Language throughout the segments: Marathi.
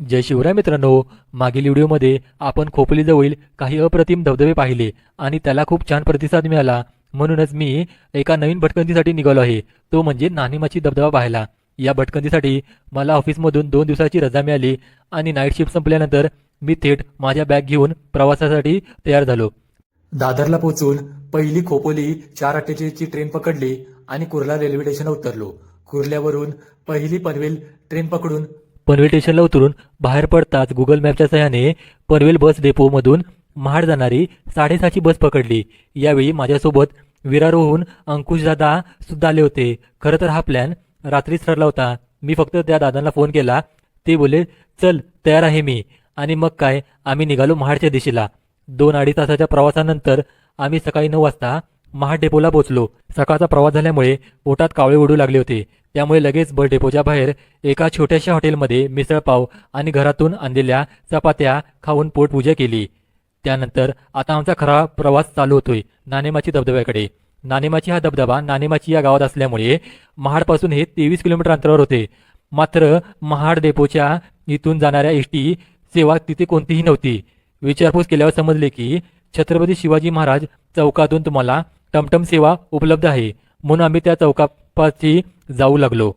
जय शिवराय मित्रांनो मागील व्हिडिओमध्ये आपण खोपलीजवळील काही अप्रतिम धबधबे पाहिले आणि त्याला खूप छान प्रतिसाद मिळाला. म्हणूनच मी एका नवीन भटकंतीसाठी निघालो आहे. तो म्हणजे नाणीमाची धबधबा पाहायला. या भटकंतीसाठी मला ऑफिसमधून दोन दिवसाची रजा मिळाली आणि नाईट शिफ्ट संपल्यानंतर मी थेट माझ्या बॅग घेऊन प्रवासासाठी तयार झालो. दादरला पोहोचून पहिली खोपोली चार अठ्ठेचाळीसची ट्रेन पकडली आणि कुर्ला रेल्वे स्टेशनला उतरलो. कुर्ल्यावरून पहिली पनवेल ट्रेन पकडून पनवेल स्टेशनला उतरून बाहेर पडताच गुगल मॅपच्या सहाय्याने पनवेल बस डेपोमधून महाड जाणारी साडेसहाची बस पकडली. यावेळी माझ्यासोबत विरारोहून अंकुश दादा सुद्धा आले होते. खरं तर हा प्लॅन रात्रीच ठरला होता. मी फक्त त्या दादांना फोन केला. ते बोले चल तयार आहे मी. आणि मग काय आम्ही निघालो महाडच्या दिशेला. दोन अडीच तासाच्या प्रवासानंतर आम्ही सकाळी नऊ वाजता महाड डेपोला सकाळचा प्रवास झाल्यामुळे पोटात कावळे उडू लागले होते. त्यामुळे लगेच बस डेपोच्या बाहेर एका छोट्याशा हॉटेलमध्ये मिसळपाव आणि घरातून आणलेल्या चपात्या खाऊन पोटपूजा केली. त्यानंतर आता आमचा खरा प्रवास चालू होतोय नाणेमाची धबधब्याकडे. नाणेमाची हा धबधबा नाणेमाची या गावात असल्यामुळे महाडपासून हे तेवीस किलोमीटर अंतरावर होते. मात्र महाड डेपोच्या इथून जाणाऱ्या एस टी सेवा तिथे कोणतीही नव्हती. विचारपूस केल्यावर समजले की छत्रपती शिवाजी महाराज चौकातून तुम्हाला टमटम सेवा उपलब्ध आहे. म्हणून आम्ही त्या चौकापाशी जाऊ लागलो.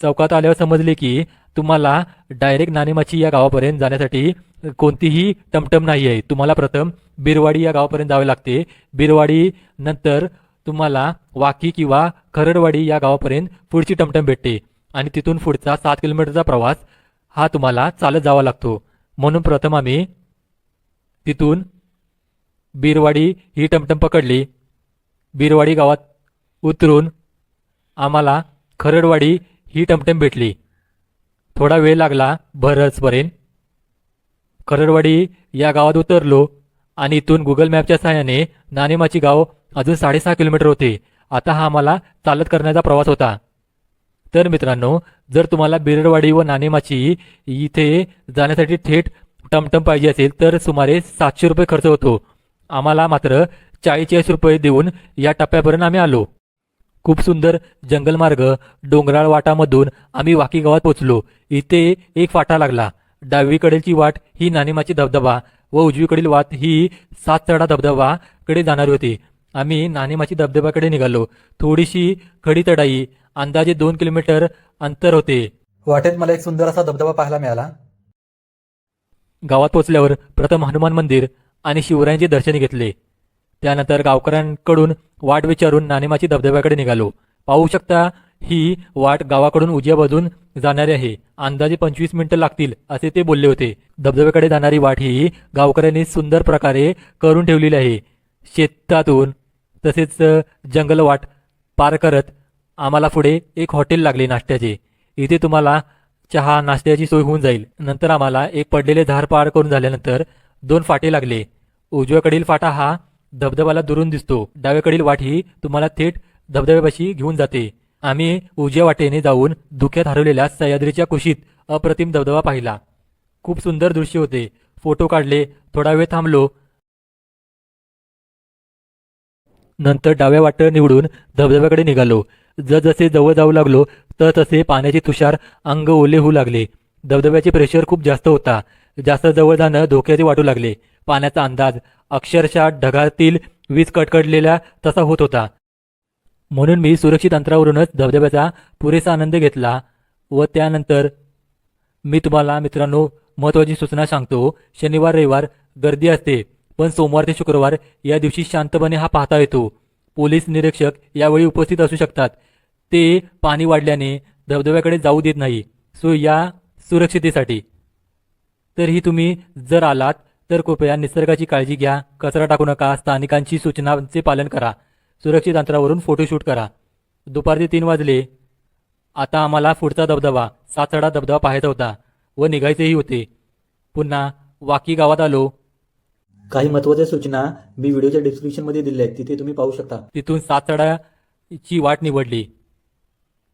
चौकात आल्यावर समजले की तुम्हाला डायरेक्ट नाणेमाची या गावापर्यंत जाण्यासाठी कोणतीही टमटम नाही आहे. तुम्हाला प्रथम बिरवाडी या गावापर्यंत जावे लागते. बिरवाडी नंतर तुम्हाला वाकी किंवा खरडवाडी या गावापर्यंत पुढची टमटम भेटते आणि तिथून पुढचा सात किलोमीटरचा प्रवास हा तुम्हाला चालत जावा लागतो. म्हणून प्रथम आम्ही तिथून बिरवाडी ही टमटम पकडली. बिरवाडी गावात उतरून आम्हाला खरडवाडी ही टमटम भेटली. थोडा वेळ लागला भरसपर्यंत खरडवाडी या गावात उतरलो आणि इथून गुगल मॅपच्या सहाय्याने नाणेमाची गाव अजून साडेसहा किलोमीटर होते. आता हा आम्हाला चालत करण्याचा प्रवास होता. तर मित्रांनो जर तुम्हाला बिरडवाडी व नाणेमाची इथे जाण्यासाठी थेट टमटम पाहिजे असेल तर सुमारे सातशे रुपये खर्च होतो. आम्हाला मात्र चाळीस रुपये देऊन या टप्प्यापर्यंत आम्ही आलो. खूप सुंदर जंगलमार्ग डोंगराळ वाटामधून आम्ही वाकी गावात पोचलो. इथे एक फाटा लागला. डावीकडीलची वाट ही नाणेमाची धबधबा व उजवीकडील वाट ही सात चढा धबधबा कडे जाणारी होती. आम्ही नाणेमाची धबधब्याकडे निघालो. थोडीशी खडी चढाई अंदाजे दोन किलोमीटर अंतर होते. वाटेत मला एक सुंदर असा धबधबा पाहायला मिळाला. गावात पोचल्यावर प्रथम हनुमान मंदिर आणि शिवरायांचे दर्शन घेतले. त्यानंतर गावकऱ्यांकडून वाट विचारून नाणेमाची धबधब्याकडे निघालो. पाहू शकता ही वाट गावाकडून उजव्या बाजून जाणारी आहे. अंदाजे पंचवीस मिनिटं लागतील असे ते बोलले होते. धबधब्याकडे जाणारी वाट ही गावकऱ्यांनी सुंदर प्रकारे करून ठेवलेली आहे. शेतातून तसेच जंगल वाट पार करत आम्हाला पुढे एक हॉटेल लागले नाश्त्याचे. इथे तुम्हाला चहा नाश्त्याची सोय होऊन जाईल. नंतर आम्हाला एक पडलेले धार पार करून झाल्यानंतर दोन फाटे लागले. उजव्याकडील फाटा हा धबधब्याला दुरून दिसतो. डाव्याकडील वाट ही तुम्हाला थेट धबधब्यापाशी घेऊन जाते. आम्ही उजव्या वाटेने जाऊन धुक्यात हरवलेल्या सह्याद्रीच्या कुशीत अप्रतिम धबधबा पाहिला. खूप सुंदर दृश्य होते. फोटो काढले थोडा वेळ थांबलो. नंतर डाव्या वाट निवडून धबधब्याकडे निघालो. जसजसे जवळ जाऊ लागलो तर तसे पाण्याचे तुषार अंग ओले होऊ लागले. धबधब्याचे प्रेशर खूप जास्त होता. जास्त जवळ जाणं धोक्याचे वाटू लागले. पाण्याचा अंदाज अक्षरशः ढगातील वीज कटकडलेल्या तसा होत होता. म्हणून मी सुरक्षित अंतरावरूनच धबधब्याचा पुरेसा आनंद घेतला व त्यानंतर मी तुम्हाला मित्रांनो महत्त्वाची सूचना सांगतो. शनिवार रविवार गर्दी असते पण सोमवार ते शुक्रवार या दिवशी शांतपणे हा पाहता येतो. पोलीस निरीक्षक यावेळी उपस्थित असू शकतात. ते पाणी वाढल्याने धबधब्याकडे जाऊ देत नाही. सो या सुरक्षितेसाठी. तर ही तुम्ही जर आलात तर कृपया निसर्गाची काळजी घ्या कचरा टाकू नका स्थानिकांची सूचनांचे पालन करा सुरक्षित अंतरावरून फोटोशूट करा. दुपारचे तीन वाजले. आता आम्हाला पुढचा धबधबा सातसडा धबधबा पाहायचा होता व निघायचेही होते. पुन्हा वाकी गावात आलो. काही महत्त्वाच्या सूचना मी व्हिडिओच्या डिस्क्रिप्शनमध्ये दिल्या आहेत तिथे तुम्ही पाहू शकता. तिथून सातसडाची वाट निवडली.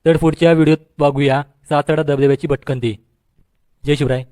तर पुढच्या व्हिडिओत बघूया सातसडा धबधब्याची भटकंती जय शिवराय.